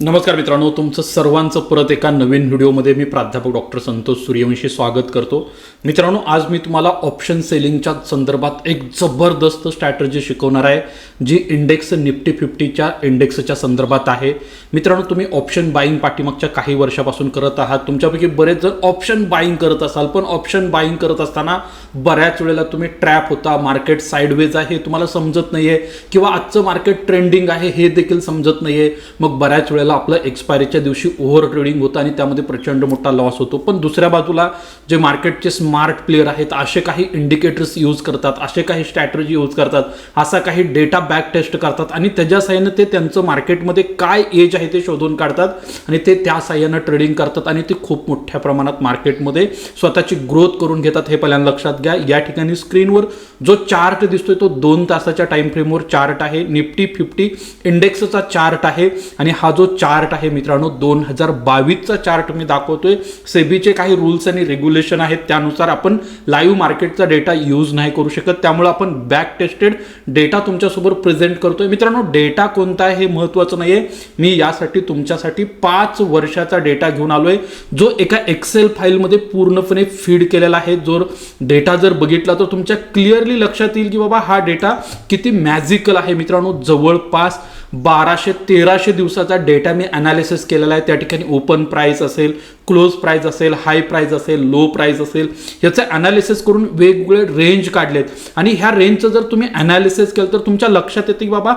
नमस्कार मित्रांनो तुमचं सर्वांचं परत एका नवीन व्हिडिओमध्ये मी प्राध्यापक डॉक्टर संतोष सूर्यवंशी स्वागत करतो. मित्रांनो आज मी तुम्हाला ऑप्शन सेलिंगच्या संदर्भात एक जबरदस्त स्ट्रॅटर्जी शिकवणार आहे जी इंडेक्स निफ्टी फिफ्टीच्या इंडेक्सच्या संदर्भात आहे. मित्रांनो तुम्ही ऑप्शन बाईंग पाठीमागच्या काही वर्षापासून करत आहात. तुमच्यापैकी बरेच जण ऑप्शन बाईंग करत असाल पण ऑप्शन बाईंग करत असताना बऱ्याच वेळेला तुम्ही ट्रॅप होता मार्केट साईडवेज आहे हे तुम्हाला समजत नाही आहे किंवा आजचं मार्केट ट्रेंडिंग आहे हे देखील समजत नाही आहे मग बऱ्याच वेळेला आपलं एक्सपायरीच्या दिवशी ओव्हर ट्रेडिंग होतं आणि त्यामध्ये प्रचंड मोठा लॉस होतो. पण दुसऱ्या बाजूला जे मार्केटचे स्मार्ट प्लेअर आहेत असे काही इंडिकेटर्स यूज करतात असे काही स्ट्रॅटर्जी यूज करतात असा काही डेटा बॅक टेस्ट करतात आणि त्याच्या साह्यानं ते त्यांचं मार्केटमध्ये काय एज आहे ते शोधून काढतात आणि ते त्या साह्यानं ट्रेडिंग करतात आणि ते खूप मोठ्या प्रमाणात मार्केटमध्ये स्वतःची ग्रोथ करून घेतात. हे पहिल्यांदा लक्षात घ्या. या ठिकाणी स्क्रीनवर जो चार्ट दिसतोय तो दोन तासाच्या टाइम फ्रेमवर चार्ट आहे. निफ्टी फिफ्टी इंडेक्सचा चार्ट आहे आणि हा जो चार्ट आहे मित्रांनो. दोन हजार बावीसचा चार्ट मी दाखवतोय. सेबीचे काही रूल्स आणि रेग्युलेशन आहेत. त्यानुसार आपण लाईव्ह मार्केटचा डेटा यूज नाही करू शकत. त्यामुळे आपण बॅक टेस्टेड डेटा तुमच्यासोबत प्रेझेंट करतोय. मित्रांनो डेटा कोणता आहे हे महत्त्वाचं आहे मी यासाठी तुमच्यासाठी पाच वर्षाचा डेटा घेऊन आलोय. जो एका एक्सेल फाईलमध्ये पूर्णपणे फीड केलेला आहे. जो डेटा जर बघितला तर तुमच्या क्लिअरली लक्षात येईल की बाबा हा डेटा किती मॅजिकल आहे मित्रांनो. जवळपास बाराशे तेराशे दिवसाचा डेटा मी अनालिसिस केलेला आहे. त्या ठिकाणी ओपन प्राईस असेल क्लोज प्राईस असेल हाय प्राईस असेल लो प्राईस असेल याचं अनालिसिस करून वेगवेगळे रेंज काढलेत. आणि ह्या रेंजचं जर तुम्ही अनालिसिस केलं तर तुमच्या लक्षात येते की बाबा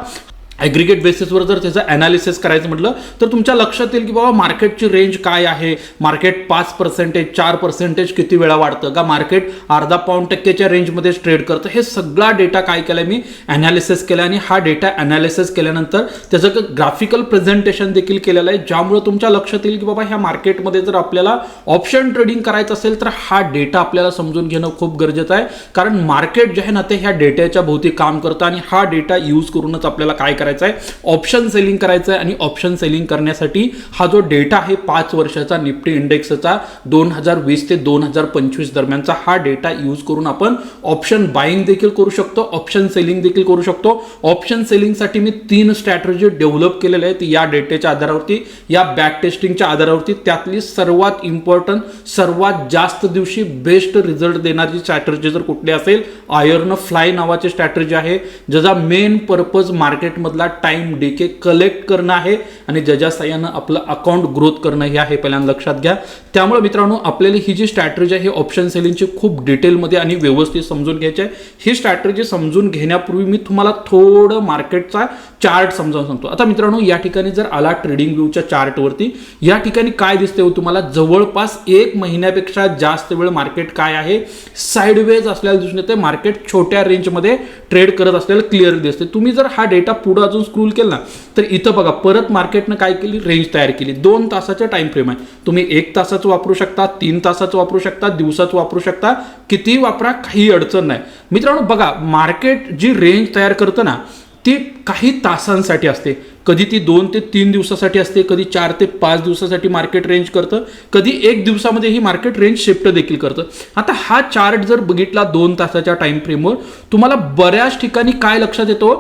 ॲग्रिगेट बेसिसवर जर त्याचं अनालिसिस करायचं म्हटलं तर तुमच्या लक्षात येईल की बाबा मार्केटची रेंज काय आहे? मार्केट पाच पर्सेंटेज चार पर्सेंटेज किती वेळा वाढतं? का मार्केट अर्धा पाऊण टक्केच्या रेंजमध्येच ट्रेड करतं? हे सगळा डेटा काय केला मी? अनालिसिस केला आणि हा डेटा अनालिसिस केल्यानंतर त्याचं ग्राफिकल प्रेझेंटेशन देखील केलेलं आहे ज्यामुळे तुमच्या लक्षात येईल की बाबा ह्या मार्केटमध्ये जर आपल्याला ऑप्शन ट्रेडिंग करायचं असेल तर हा डेटा आपल्याला समजून घेणं खूप गरजेचं आहे. कारण मार्केट जे आहे ना ते ह्या डेटाच्या भोवती काम करतं आणि हा डेटा यूज करूनच आपल्याला काय करायचं? आहे ऑप्शन सेलिंग करायचं आहे आणि ऑप्शन सेलिंग करण्यासाठी हा जो डेटा आहे पाच वर्षाचा निफ्टी इंडेक्सचा दोन हजार वीस ते दोन हजार पंचवीस दरम्यानचा हा डेटा यूज करून आपण ऑप्शन बाईंग देखील करू शकतो ऑप्शन सेलिंग देखील करू शकतो. ऑप्शन सेलिंगसाठी मी तीन स्ट्रॅटर्जी डेव्हलप केलेल्या आहेत. या डेटेच्या आधारावरती या बॅक टेस्टिंगच्या आधारावरती त्यातली सर्वात इम्पॉर्टंट सर्वात जास्त दिवशी बेस्ट रिझल्ट देणारी स्ट्रॅटर्जी जर कुठली असेल आयर्न फ्लाय नावाची स्ट्रॅटर्जी आहे ज्याचा मेन पर्पज मार्केटमधला टाइम डीके कलेक्ट करणं आहे आणि ज्याच्या साह्यानं आपलं अकाउंट ग्रोथ करणं हे आहे पहिल्यांदा लक्षात घ्या. त्यामुळे मित्रांनो आपल्याला ही जी स्ट्रॅटर्जी आहे ऑप्शन सेलिंगची खूप डिटेलमध्ये आणि व्यवस्थित समजून घ्यायची आहे. ही स्ट्रॅटर्जी समजून घेण्यापूर्वी मी तुम्हाला थोडं मार्केटचा चार्ट समजावून सांगतो. आता मित्रांनो या ठिकाणी जर आला ट्रेडिंग व्ह्यूच्या चार्टवरती या ठिकाणी काय दिसते हो तुम्हाला? जवळपास एक महिन्यापेक्षा जास्त वेळ मार्केट काय आहे? साईडवेज असल्याला दिसून येते मार्केट छोट्या रेंजमध्ये ट्रेड करत असलेलं क्लिअर दिसते तुम्ही जर हा डेटा पुढं अजून स्क्रूल केला ना तर इथं बघा परत मार्केटनं काय केली? रेंज तयार केली. दोन तासाच्या टाइम फ्रेम आहे. तुम्ही एक तासाचं वापरू शकता तीन तासाचं वापरू शकता दिवसाचं वापरू शकता कितीही वापरा काही अडचण नाही. मित्रांनो बघा मार्केट जी रेंज तयार करतं ना ती काही तासांसाठी असते. कधी ती दोन ते तीन दिवसासाठी असते कधी चार ते पाच दिवसासाठी मार्केट रेंज करतं कधी एक दिवसामध्ये ही मार्केट रेंज शिफ्ट देखील करतं. आता हा चार्ट जर बघितला दोन तासाच्या टाइम फ्रेमवर तुम्हाला बऱ्याच ठिकाणी काय लक्षात येतो?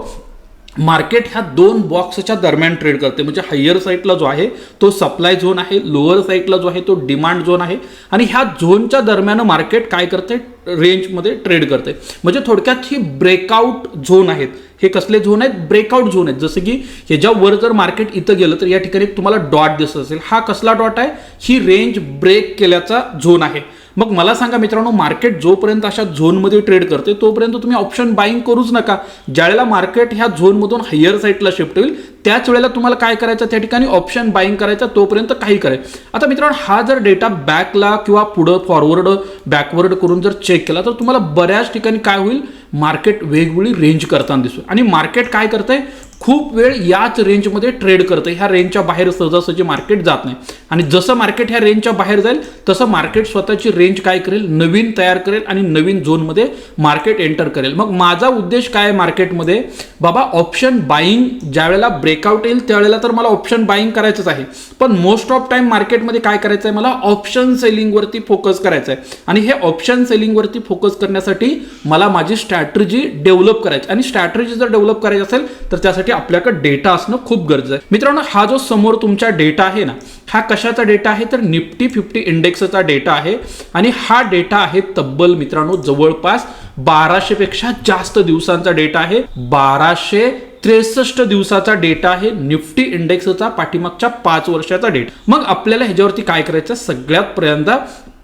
मार्केट ह्या दोन बॉक्सच्या दरम्यान ट्रेड करते. म्हणजे हायर साईडला जो आहे तो सप्लाय झोन आहे लोअर साईडला जो आहे तो डिमांड झोन आहे. आणि ह्या झोनच्या दरम्यान मार्केट काय करते? रेंजमध्ये ट्रेड करते. म्हणजे थोडक्यात ही ब्रेकआउट झोन आहेत. हे कसले झोन आहेत? ब्रेकआउट झोन आहेत. जसं की ह्याच्यावर जर मार्केट इथं गेलं तर या ठिकाणी तुम्हाला डॉट दिसत असेल. हा कसला डॉट आहे? ही रेंज ब्रेक केल्याचा झोन आहे. मग मला सांगा मित्रांनो मार्केट जोपर्यंत अशा झोनमध्ये ट्रेड करते तोपर्यंत तुम्ही ऑप्शन बाईंग करूच नका. ज्यावेळेला मार्केट ह्या झोनमधून हायर साईडला शिफ्ट होईल त्याच वेळेला तुम्हाला काय करायचं? त्या ठिकाणी ऑप्शन बाईंग करायचं तोपर्यंत काही करायचं. आता मित्रांनो हा जर डेटा बॅकला किंवा पुढं फॉरवर्ड बॅकवर्ड करून जर चेक केला तर तुम्हाला बऱ्याच ठिकाणी काय होईल? मार्केट वेगवेगळी रेंज करताना दिसून आणि मार्केट काय करतंय? खूप वेळ याच रेंजमध्ये ट्रेड करतं ह्या रेंजच्या बाहेर सहजासहजी मार्केट जात नाही. आणि जसं मार्केट ह्या रेंजच्या बाहेर जाईल तसं मार्केट स्वतःची रेंज काय करेल? नवीन तयार करेल आणि नवीन झोनमध्ये मार्केट एंटर करेल. मग माझा उद्देश काय आहे मार्केटमध्ये बाबा ऑप्शन बाईंग ज्यावेळेला ब्रेकआउट येईल त्यावेळेला तर मला ऑप्शन बाईंग करायचंच आहे. पण मोस्ट ऑफ टाइम मार्केटमध्ये काय करायचं आहे मला ऑप्शन सेलिंगवरती फोकस करायचं आहे आणि हे ऑप्शन सेलिंगवरती फोकस करण्यासाठी मला माझी स्ट्रॅटर्जी डेव्हलप करायची. आणि स्ट्रॅटर्जी जर डेव्हलप करायची असेल तर त्यासाठी आपल्याकडे डेटा असणं खूप गरजेचं आहे. मित्रांनो हा जो समोर तुमचा डेटा आहे ना हा कशाचा डेटा आहे? तर निफ्टी फिफ्टी इंडेक्सचा डेटा आहे. आणि हा डेटा आहे तब्बल मित्रांनो जवळपास बाराशे पेक्षा जास्त दिवसांचा डेटा आहे. बाराशे त्रेसष्ट दिवसाचा डेटा आहे निफ्टी इंडेक्सचा पाठीमागच्या पाच वर्षाचा डेटा मग आपल्याला ह्याच्यावरती काय करायचं? सगळ्यात पहिल्यांदा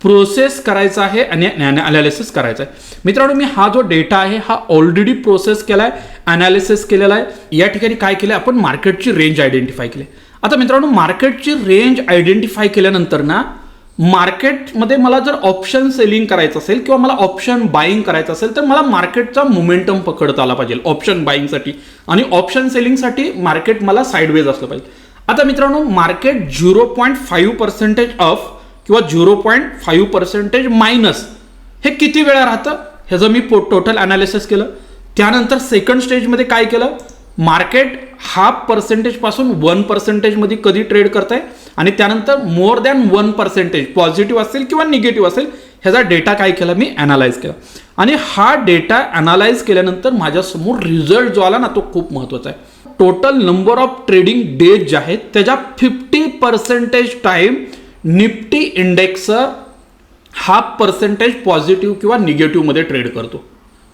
प्रोसेस करायचा आहे आणि ॲनालिसिस करायचं आहे. मित्रांनो मी हा जो डेटा आहे हा ऑलरेडी प्रोसेस केला आहे ॲनालिसिस केलेला आहे. या ठिकाणी काय केलं आपण मार्केटची रेंज आयडेंटिफाय केली. आता मित्रांनो मार्केटची रेंज आयडेंटिफाय केल्यानंतर ना मार्केटमध्ये मला जर ऑप्शन सेलिंग करायचं असेल किंवा मला ऑप्शन बाईंग करायचं असेल तर मला मार्केटचा मोमेंटम पकडता आला पाहिजे ऑप्शन बाईंगसाठी आणि ऑप्शन सेलिंगसाठी मार्केट मला साईडवेज असलं पाहिजे. आता मित्रांनो market zero point five percentage off किंवा zero point five percentage minus. हे किती वेळा राहतं? ह्याचं मी पो टोटल अनालिसिस केलं. त्यानंतर सेकंड स्टेजमध्ये काय केलं? मार्केट हाफ पर्सेंटेजपासून वन पर्सेंटेजमध्ये कधी ट्रेड करताय? आणि त्यानंतर more than one percentage positive असेल किंवा निगेटिव्ह असेल ह्याचा डेटा काय केला? मी अनालाइज केला. आणि हा डेटा अनालाइज केल्यानंतर माझ्यासमोर रिझल्ट जो आला ना तो खूप महत्त्वाचा आहे. Total number of trading days जे आहेत त्याच्या fifty percentage time Nifty index half percentage positive किंवा निगेटिव्हमध्ये ट्रेड करतो.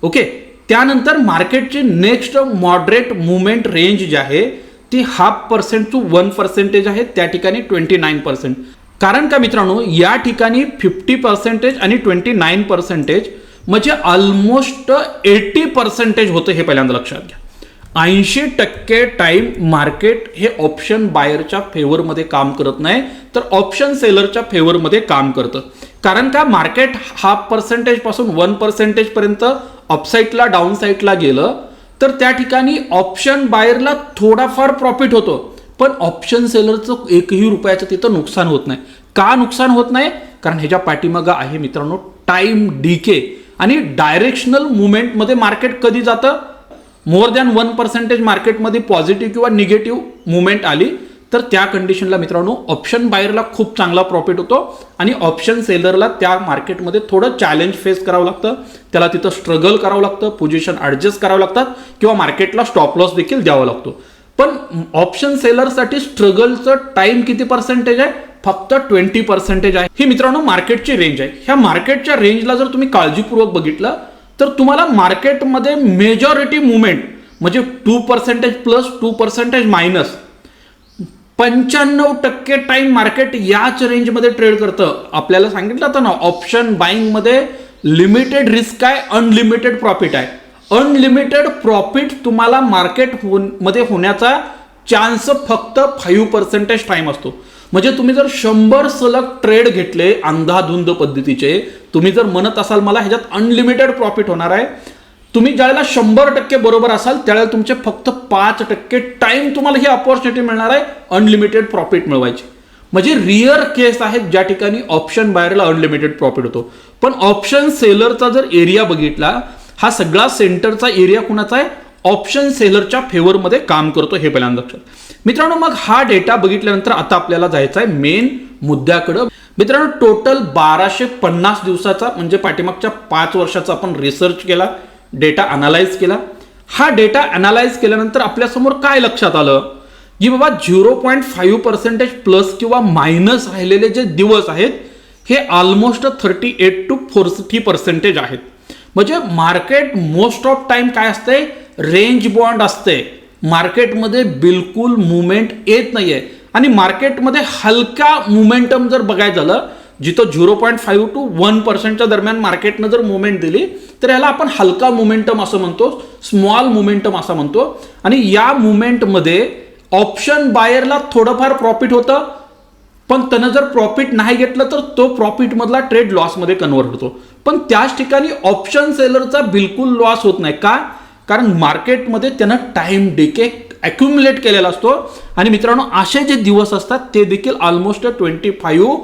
ओके त्यानंतर मार्केटची नेक्स्ट मॉडरेट मुवमेंट रेंज जी आहे ती half percent to one percentage आहे. त्या ठिकाणी ट्वेंटी नाईन पर्सेंट कारण का मित्रांनो या ठिकाणी फिफ्टी पर्सेंटेज आणि ट्वेंटी नाईन पर्सेंटेज म्हणजे ऑलमोस्ट एटी पर्सेंटेज होतं हे पहिल्यांदा लक्षात घ्या. ऐंशी टक्के टाइम मार्केट हे ऑप्शन बायरच्या फेवरमध्ये काम करत नाही तर ऑप्शन सेलरच्या फेवरमध्ये काम करतं. कारण का मार्केट हाफ पर्सेंटेजपासून वन पर्सेंटेज पर्यंत अपसाईडला डाऊन साईडला गेलं तर त्या ठिकाणी ऑप्शन बायरला थोडाफार प्रॉफिट होतो. पण ऑप्शन सेलरचं एकही रुपयाचं तिथं नुकसान होत नाही. का नुकसान होत नाही? कारण ह्याच्या पाठीमागं आहे मित्रांनो टाइम डीके आणि डायरेक्शनल मुवमेंटमध्ये मार्केट कधी जातं? मोर दॅन वन पर्सेंटेज मार्केटमध्ये पॉझिटिव्ह किंवा निगेटिव्ह मुवमेंट आली तर त्या कंडिशनला मित्रांनो ऑप्शन बायरला खूप चांगला प्रॉफिट होतो आणि ऑप्शन सेलरला त्या मार्केटमध्ये थोडं चॅलेंज फेस करावं लागतं. त्याला तिथं स्ट्रगल करावं लागतं पोझिशन ॲडजस्ट करावं लागतात किंवा मार्केटला स्टॉप लॉस देखील द्यावा लागतो. पण ऑप्शन सेलरसाठी स्ट्रगलचं टाइम किती पर्सेंटेज आहे? फक्त ट्वेंटी पर्सेंटेज आहे. ही मित्रांनो मार्केटची रेंज आहे. ह्या मार्केटच्या रेंजला जर तुम्ही काळजीपूर्वक बघितलं तर तुम्हाला मार्केटमध्ये मेजॉरिटी मुवमेंट म्हणजे two percentage plus two percentage minus पंच्याण्णव टक्के टाइम मार्केट याच रेंजमध्ये ट्रेड करतं. आपल्याला सांगितलं होतं ना ऑप्शन बाईंगमध्ये लिमिटेड रिस्क आहे अनलिमिटेड प्रॉफिट आहे. अनलिमिटेड प्रॉफिट तुम्हाला मार्केट हो मध्ये होण्याचा चान्स फक्त फाईव्ह पर्सेंटेज टाइम असतो. म्हणजे तुम्ही जर शंभर सलग ट्रेड घेतले अंधाधुंद पद्धतीचे तुम्ही जर म्हणत असाल मला ह्याच्यात अनलिमिटेड प्रॉफिट होणार आहे तुम्ही ज्यावेळेला शंभर टक्के बरोबर असाल त्यावेळेला तुमचे फक्त पाच टक्के टाइम तुम्हाला ही अपॉर्च्युनिटी मिळणार आहे अनलिमिटेड प्रॉफिट मिळवायची. म्हणजे रिअर केस आहेत ज्या ठिकाणी ऑप्शन बायरला अनलिमिटेड प्रॉफिट होतो. पण ऑप्शन सेलरचा जर एरिया बघितला हा सगळा सेंटरचा एरिया कुणाचा आहे? ऑप्शन सेलरच्या फेवरमध्ये काम करतो हे पहिल्यांदा लक्षात. मित्रांनो मग हा डेटा बघितल्यानंतर आता आपल्याला जायचं आहे मेन मुद्द्याकडं. मित्रांनो टोटल बाराशे पन्नास दिवसाचा म्हणजे पाठीमागच्या पाच वर्षाचा आपण रिसर्च केला डेटा अनालाइज केला. हा डेटा अनालाइज केल्यानंतर आपल्यासमोर काय लक्षात आलं? की बाबा zero point five percentage plus किंवा मायनस राहिलेले जे दिवस आहेत हे almost thirty eight to forty percentage आहेत. म्हणजे मार्केट मोस्ट ऑफ टाइम काय असते रेंज बॉन्ड असते मार्केटमध्ये बिलकुल मुवमेंट येत नाही आहे आणि मार्केटमध्ये हलका मुमेंटम जर बघायचं झालं जिथं zero point five to one पर्सेंटच्या दरम्यान मार्केटनं जर मुवमेंट दिली तर याला आपण हलका मुमेंटम असं म्हणतो स्मॉल मुमेंटम असं म्हणतो. आणि या मुवमेंटमध्ये ऑप्शन बायरला थोडंफार प्रॉफिट होतं पण त्यानं जर प्रॉफिट नाही घेतलं तर तो प्रॉफिटमधला ट्रेड लॉसमध्ये कन्वर्ट होतो. पण त्याच ठिकाणी ऑप्शन सेलरचा बिलकुल लॉस होत नाही. का? कारण मार्केटमध्ये त्यानं टाइम डेके ॲक्युम्युलेट केलेला असतो. आणि मित्रांनो असे जे दिवस असतात ते देखील almost twenty five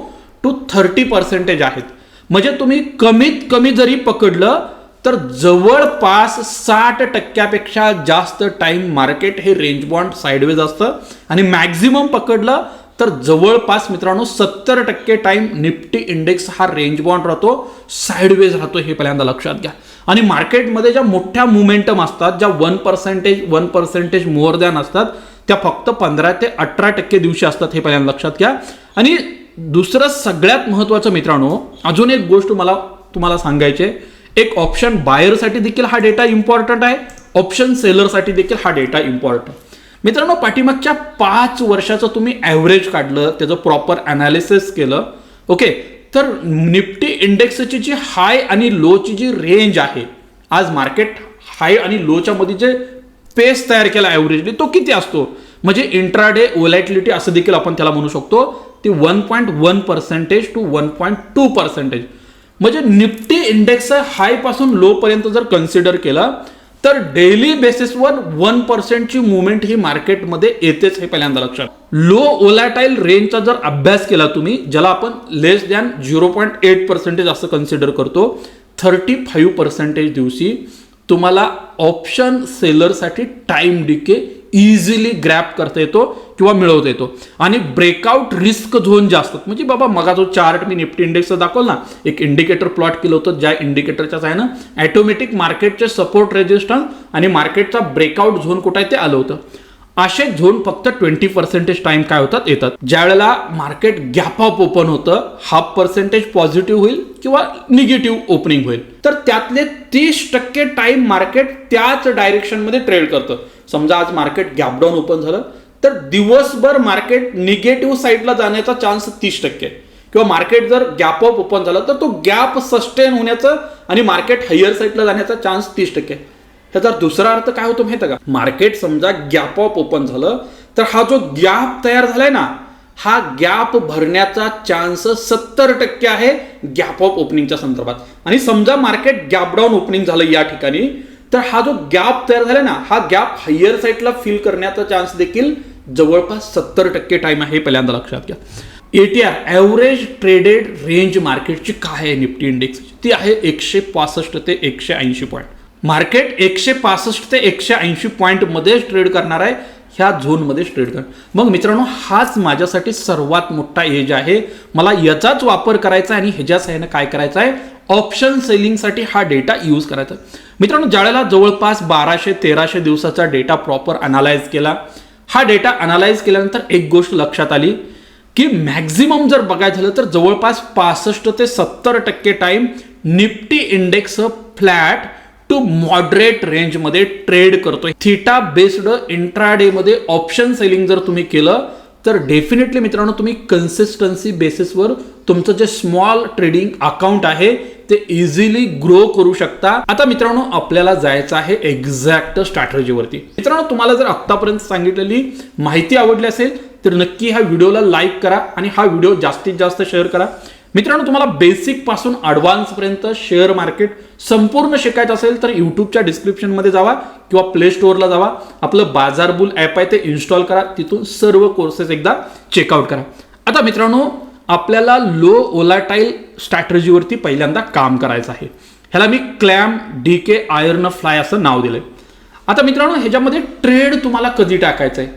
to thirty percentage आहेत. म्हणजे तुम्ही कमीत कमी जरी पकडलं तर जवळपास साठ टक्क्यापेक्षा जास्त टाइम मार्केट हे रेंज बॉन्ड साईडवेज असतं. आणि मॅक्झिमम पकडलं तर जवळपास मित्रांनो सत्तर टक्के टाइम निफ्टी इंडेक्स हा रेंज बॉन्ड राहतो साईडवेज राहतो हे पहिल्यांदा लक्षात घ्या. आणि मार्केटमध्ये ज्या मोठ्या मुवमेंटम असतात ज्या one percentage one percentage more than असतात त्या फक्त पंधरा ते अठरा टक्के दिवशी असतात हे पहिल्यांदा लक्षात घ्या. आणि दुसरं सगळ्यात महत्त्वाचं मित्रांनो अजून एक गोष्ट मला तुम्हाला सांगायचे एक ऑप्शन बायरसाठी देखील हा डेटा इम्पॉर्टंट आहे. ऑप्शन सेलरसाठी देखील हा डेटा इम्पॉर्टंट मित्रांनो पाठीमागच्या पाच वर्षाचं तुम्ही ॲव्हरेज काढलं त्याचं प्रॉपर ॲनालिसिस केलं. ओके तर निफ्टी इंडेक्सची जी हाय आणि लोची जी रेंज आहे आज मार्केट हाय आणि लोच्या मध्ये जे पेस तयार केला ॲव्हरेजली तो किती असतो? म्हणजे इंट्राडे ओलॅटिलिटी असं देखील आपण त्याला म्हणू शकतो ती one point one percentage two one point two percentage म्हणजे निफ्टी इंडेक्स हायपासून लोपर्यंत जर कन्सिडर केलं तर डेली बेसिसवर वन पर्सेंटची मुवमेंट ही मार्केटमध्ये येतेच हे पहिल्यांदा लक्षात. लो ओलाटाईल रेंजचा जर अभ्यास केला तुम्ही ज्याला आपण less than zero point eight percentage असं कन्सिडर करतो थर्टी फाईव्ह पर्सेंटेज दिवशी तुम्हाला ऑप्शन सेलरसाठी टाइम डिके इझिली ग्रॅप करता येतो किंवा मिळवता येतो. आणि ब्रेकआउट रिस्क झोन जास्त म्हणजे बाबा मगा जो चार्ट मी निफ्टी इंडेक्सचा दाखवला ना एक इंडिकेटर प्लॉट केलं होतं ज्या इंडिकेटरच्या ना ॲटोमॅटिक मार्केटचे सपोर्ट रेजिस्टन्स आणि मार्केटचा ब्रेकआउट झोन कुठं आहे ते आलं होतं. असे झोन फक्त ट्वेंटी पर्सेंटेज टाइम काय होतात? येतात. ज्या वेळेला मार्केट गॅप अप ओपन होतं हाफ पर्सेंटेज पॉझिटिव्ह होईल किंवा निगेटिव्ह ओपनिंग होईल. तर त्यातले तीस टक्के टाइम मार्केट त्याच डायरेक्शनमध्ये ट्रेड करतं. समजा आज मार्केट गॅप डाऊन ओपन झालं तर दिवसभर मार्केट निगेटिव्ह साईडला जाण्याचा चान्स तीस टक्के. किंवा मार्केट जर गॅप अप ओपन झालं तर तो गॅप सस्टेन होण्याचं आणि मार्केट हायर साईडला जाण्याचा चान्स तीस टक्के. आहे. ह्याचा दुसरा अर्थ काय होतो माहिती का? मार्केट समजा गॅप ऑफ ओपन झालं तर हा जो गॅप तयार झालाय ना हा गॅप भरण्याचा चान्स सत्तर टक्के आहे गॅप ऑफ ओपनिंगच्या संदर्भात. आणि समजा मार्केट गॅप डाऊन ओपनिंग झालं या ठिकाणी तर हा जो गॅप तयार झालाय ना हा गॅप हायर साईडला फिल करण्याचा चान्स देखील जवळपास सत्तर टक्के टाइम आहे पहिल्यांदा लक्षात घ्या. एटीआर ॲव्हरेज ट्रेडेड रेंज मार्केटची काय आहे निफ्टी इंडेक्स ती आहे एकशे पासष्ट ते एकशे ऐंशी पॉईंट मार्केट एकशे पासष्ट ते एकशे ऐंशी पॉईंटमध्येच ट्रेड करणार आहे. ह्या झोनमध्येच ट्रेड कर. मग मित्रांनो हाच माझ्यासाठी सर्वात मोठा एज आहे. मला याचाच वापर करायचा आहे आणि ह्याच्या सहाय्यानं काय करायचं आहे? ऑप्शन सेलिंगसाठी हा डेटा यूज करायचा मित्रांनो ज्यावेळेला जवळपास बाराशे तेराशे दिवसाचा डेटा प्रॉपर अनालाइज केला हा डेटा अनालाइज केल्यानंतर एक गोष्ट लक्षात आली की मॅक्झिमम जर बघायचं झालं तर जवळपास पासष्ट ते सत्तर टक्के time Nifty index flat to moderate रेंजमध्ये ट्रेड करतोय. थिटा बेस्ड इंट्राडे मध्ये ऑप्शन सेलिंग जर तुम्ही केलं तर डेफिनेटली मित्रांनो तुम्ही कन्सिस्टन्सी बेसिसवर तुमचं जे स्मॉल ट्रेडिंग अकाउंट आहे ते इझिली ग्रो करू शकता. आता मित्रांनो आपल्याला जायचं आहे एक्झॅक्ट स्ट्रॅटर्जीवरती मित्रांनो तुम्हाला जर आत्तापर्यंत सांगितलेली माहिती आवडली असेल तर नक्की ह्या व्हिडिओला लाईक करा आणि हा व्हिडिओ जास्तीत जास्त शेअर करा. मित्रांनो तुम्हाला बेसिकपासून ॲडव्हान्स पर्यंत शेअर मार्केट संपूर्ण शिकायचं असेल तर युट्यूबच्या डिस्क्रिप्शनमध्ये जावा किंवा प्ले स्टोअरला जावा. आपलं बाजारबुल ॲप आहे ते इन्स्टॉल करा. तिथून सर्व कोर्सेस एकदा चेकआउट करा. आता मित्रांनो आपल्याला लो ओलाटाईल स्ट्रॅटर्जीवरती पहिल्यांदा काम करायचं आहे. ह्याला मी क्लॅम डी के आयर्न फ्लाय असं नाव दिलंय. आता मित्रांनो ह्याच्यामध्ये ट्रेड तुम्हाला कधी टाकायचं आहे?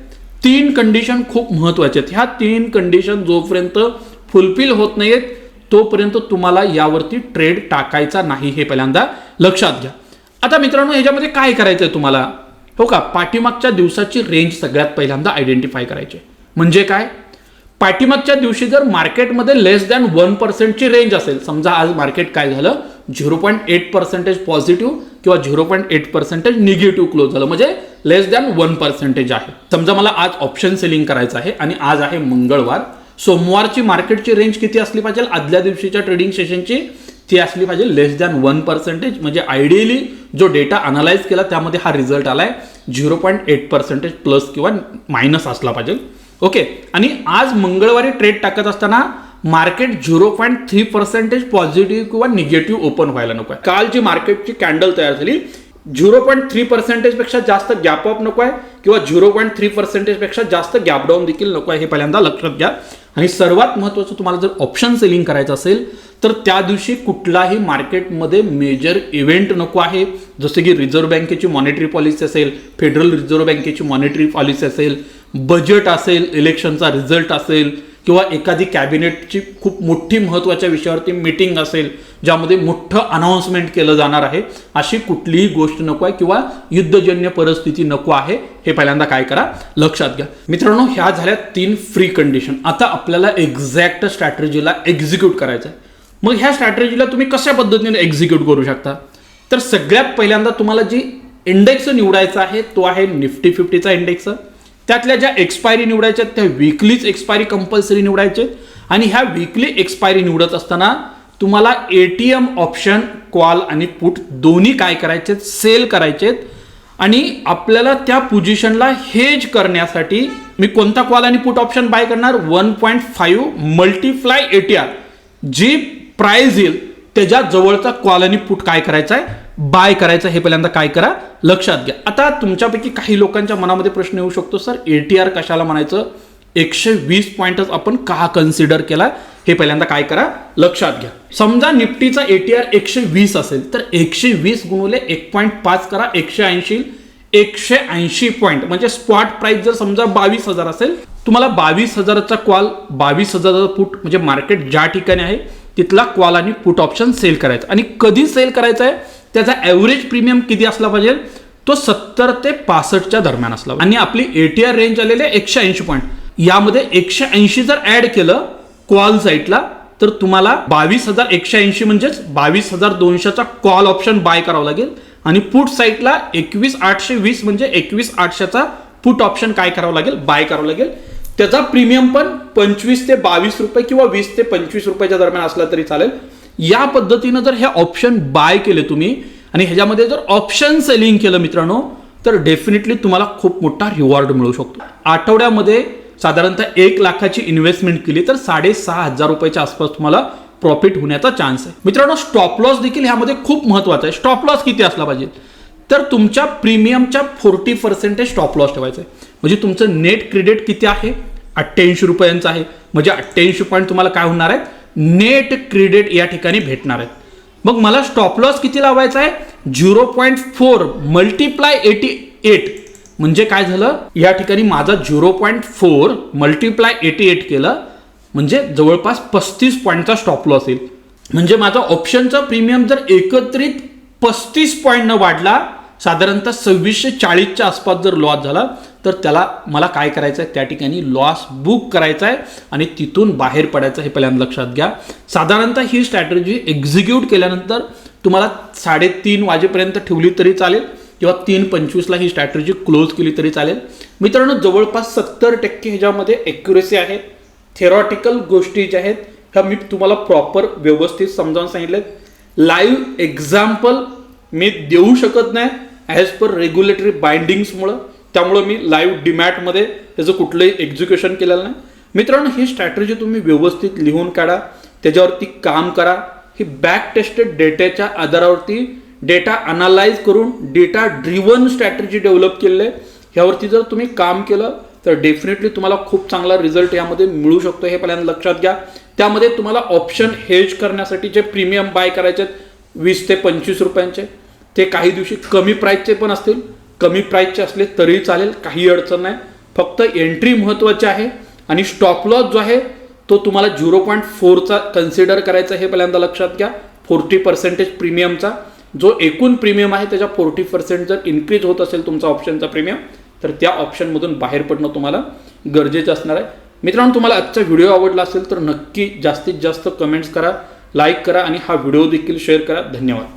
तीन कंडिशन खूप महत्त्वाचे आहेत. ह्या तीन कंडिशन जोपर्यंत फुलफिल होत नाहीत तोपर्यंत तुम्हाला यावरती ट्रेड टाकायचा नाही हे पहिल्यांदा लक्षात घ्या. आता मित्रांनो ह्याच्यामध्ये काय करायचं आहे तुम्हाला? हो का? पाठीमागच्या दिवसाची रेंज सगळ्यात पहिल्यांदा आयडेंटिफाय करायची म्हणजे काय? पाठीमागच्या दिवशी जर मार्केटमध्ये लेस दॅन वन पर्सेंटची रेंज असेल समजा आज मार्केट काय झालं? Zero point eight percentage positive किंवा zero point eight percentage negative close झालं. म्हणजे लेस दॅन वन पर्सेंटेज आहे. समजा मला आज ऑप्शन सेलिंग करायचं आहे आणि आज आहे मंगळवार. सोमवारची मार्केटची रेंज किती असली पाहिजे? आदल्या दिवशीच्या ट्रेडिंग सेशनची ती असली पाहिजे लेस दॅन वन पर्सेंटेज म्हणजे आयडियली जो डेटा अनालाइज केला त्यामध्ये हा रिझल्ट आलाय zero point eight percentage plus किंवा मायनस असला पाहिजे. ओके आणि आज मंगळवारी ट्रेड टाकत असताना market zero point three percentage positive किंवा निगेटिव्ह ओपन व्हायला नको आहे. काल जी मार्केटची कॅन्डल तयार झाली. झिरो पॉईंट थ्री पर्सेंटेजपेक्षा जास्त गॅप अप नको आहे किंवा झिरो पॉईंट थ्री पर्सेंटेजपेक्षा जास्त गॅप डाऊन देखील नको आहे हे पहिल्यांदा लक्षात घ्या. आणि सर्वात महत्त्वाचं तुम्हाला जर ऑप्शन सेलिंग करायचं असेल तर त्या दिवशी कुठलाही मार्केटमध्ये मेजर इव्हेंट नको आहे. जसं की रिझर्व्ह बँकेची मॉनिटरी पॉलिसी असेल फेडरल रिझर्व्ह बँकेची मॉनिटरी पॉलिसी असेल बजेट असेल इलेक्शनचा रिझल्ट असेल किंवा एखादी कॅबिनेटची खूप मोठी महत्त्वाच्या विषयावरती मीटिंग असेल ज्यामध्ये मोठं अनाऊन्समेंट केलं जाणार आहे अशी कुठलीही गोष्ट नको आहे किंवा युद्धजन्य परिस्थिती नको आहे हे पहिल्यांदा काय करा लक्षात घ्या. मित्रांनो ह्या झाल्या तीन फ्री कंडिशन आता आपल्याला एक्झॅक्ट स्ट्रॅटेजीला एक्झिक्यूट करायचं आहे मग ह्या स्ट्रॅटेजीला तुम्ही कशा पद्धतीने एक्झिक्यूट करू शकता? तर सगळ्यात पहिल्यांदा तुम्हाला जी इंडेक्स निवडायचा आहे तो आहे निफ्टी फिफ्टीचा इंडेक्स त्यातल्या ज्या एक्सपायरी निवडायच्या आहेत, त्या विकलीच एक्सपायरी कंपल्सरी निवडायचे आणि ह्या विकली एक्सपायरी निवडत असताना तुम्हाला A T M option call आणि पुट दोन्ही काय करायचे सेल करायचेत आणि आपल्याला त्या पोझिशनला हेज करण्यासाठी मी कोणता कॉल आणि पुट ऑप्शन बाय करणार? One point five multiply A T R G price येईल त्याच्या जवळचा कॉल आणि पुट काय करायचा आहे? बाय करायचं हे पहिल्यांदा काय करा? लक्षात घ्या. आता तुमच्यापैकी काही लोकांच्या मनामध्ये प्रश्न येऊ शकतो सर ए टी आर कशाला म्हणायचं? एकशे वीस पॉईंटच आपण का कन्सिडर केला हे पहिल्यांदा काय करा? लक्षात घ्या. समजा निफ्टीचा एटीआर एकशे वीस असेल तर एकशे वीस गुणवले एक पॉईंट पाच करा एकशे ऐंशी. एकशे ऐंशी पॉईंट म्हणजे स्पॉट प्राइस जर समजा बावीस हजार असेल तुम्हाला बावीस हजाराचा कॉल बावीस हजाराचा पुट म्हणजे मार्केट ज्या ठिकाणी आहे तिथला कॉल आणि पुट ऑप्शन सेल करायचा. आणि कधी सेल करायचा आहे त्याचा ॲव्हरेज प्रीमियम किती असला पाहिजे? तो सत्तर ते पासष्टच्या दरम्यान असला आणि आपली एटीआर रेंज आलेली आहे एकशे ऐंशी पॉईंट यामध्ये एकशे ऐंशी जर ऍड केलं कॉल साईटला तर तुम्हाला बावीस हजार एकशे ऐंशी म्हणजेच बावीस हजार दोनशेचा कॉल ऑप्शन बाय करावा लागेल. आणि पुट साईटला एकवीस आठशे वीस म्हणजे एकवीस आठशेचा पुट ऑप्शन काय करावं लागेल? बाय करावं लागेल. त्याचा प्रीमियम पण पंचवीस ते बावीस रुपये किंवा वीस ते पंचवीस रुपयाच्या दरम्यान असला तरी चालेल. या पद्धतीनं जर हे ऑप्शन बाय केले तुम्ही आणि ह्याच्यामध्ये जर ऑप्शन सेलिंग केलं मित्रांनो तर डेफिनेटली तुम्हाला खूप मोठा रिवॉर्ड मिळू शकतो. आठवड्यामध्ये साधारणतः एक लाखाची इन्व्हेस्टमेंट केली तर साडेसहा हजार रुपयाच्या आसपास तुम्हाला प्रॉफिट होण्याचा चान्स आहे. मित्रांनो स्टॉप लॉस देखील ह्यामध्ये खूप महत्त्वाचा आहे. स्टॉप लॉस किती असला पाहिजे? तर तुमच्या प्रीमियमच्या फोर्टी पर्सेंटेज स्टॉप लॉस ठेवायचं आहे. म्हणजे तुमचं नेट क्रेडिट किती आहे? अठ्ठ्याऐंशी रुपयांचं आहे. म्हणजे अठ्ठ्याऐंशी पॉईंट तुम्हाला काय होणार आहेत? नेट क्रेडिट या ठिकाणी भेटणार आहेत. मग मला स्टॉप लॉस किती लावायचा आहे? Zero point four multiply eighty eight म्हणजे काय झालं? या ठिकाणी माझा zero point four multiply eighty eight केलं. म्हणजे जवळपास पस्तीस पॉईंटचा स्टॉप लॉस येईल. म्हणजे माझा ऑप्शनचा प्रीमियम जर एकत्रित पस्तीस पॉईंटनं वाढला साधारणतः सव्वीसशे चाळीसच्या आसपास जर लॉस झाला तर त्याला मला काय करायचं आहे त्या ठिकाणी लॉस बुक करायचा आहे आणि तिथून बाहेर पडायचं हे पहिल्यांदा लक्षात घ्या. साधारणतः ही स्ट्रॅटेजी एक्झिक्यूट केल्यानंतर तुम्हाला साडेतीन वाजेपर्यंत ठेवली तरी चालेल किंवा तीन पंचवीसला ही स्ट्रॅटेजी क्लोज केली तरी चालेल. मित्रांनो जवळपास सत्तर टक्के ह्याच्यामध्ये ॲक्युरेसी आहे. थेरॉटिकल गोष्टी ज्या आहेत ह्या मी तुम्हाला प्रॉपर व्यवस्थित समजावून सांगितलेत. लाईव्ह एक्झाम्पल मी देऊ शकत नाही. ॲज पर रेग्युलेटरी बाइंडिंग्समुळं त्यामुळं मी लाईव्ह डिमॅटमध्ये त्याचं कुठलंही एक्झिक्युशन केलेलं नाही. मित्रांनो ही स्ट्रॅटेजी तुम्ही व्यवस्थित लिहून काढा. त्याच्यावरती काम करा. ही बॅक टेस्टेड डेटाच्या आधारावरती डेटा अनालाइज करून डेटा ड्रिवन स्ट्रॅटेजी डेव्हलप केलेली आहे. ह्यावरती जर तुम्ही काम केलं तर डेफिनेटली तुम्हाला खूप चांगला रिझल्ट यामध्ये मिळू शकतो. हे पहिल्यांदा लक्षात घ्या. त्यामध्ये तुम्हाला ऑप्शन हेज करण्यासाठी जे प्रीमियम बाय करायचे आहेत वीस ते पंचवीस रुपयांचे ते काही दिवशी कमी प्राईसचे पण असतील. कमी प्राईसचे असले तरी चालेल काही अडचण नाही. फक्त एंट्री महत्त्वाची आहे आणि स्टॉप लॉस जो आहे तो तुम्हाला झिरो पॉईंट फोरचा कन्सिडर करायचा हे पहिल्यांदा लक्षात घ्या. फोर्टी पर्सेंटेज प्रीमियमचा जो एकूण प्रीमियम आहे त्याच्या फोर्टी पर्सेंट जर इन्क्रीज होत असेल तुमचा ऑप्शनचा प्रीमियम तर त्या ऑप्शनमधून बाहेर पडणं तुम्हाला गरजेचं असणार आहे. मित्रांनो तुम्हाला आजचा व्हिडिओ आवडला असेल तर नक्की जास्तीत जास्त कमेंट्स करा लाईक करा आणि हा व्हिडिओ देखील शेअर करा. धन्यवाद.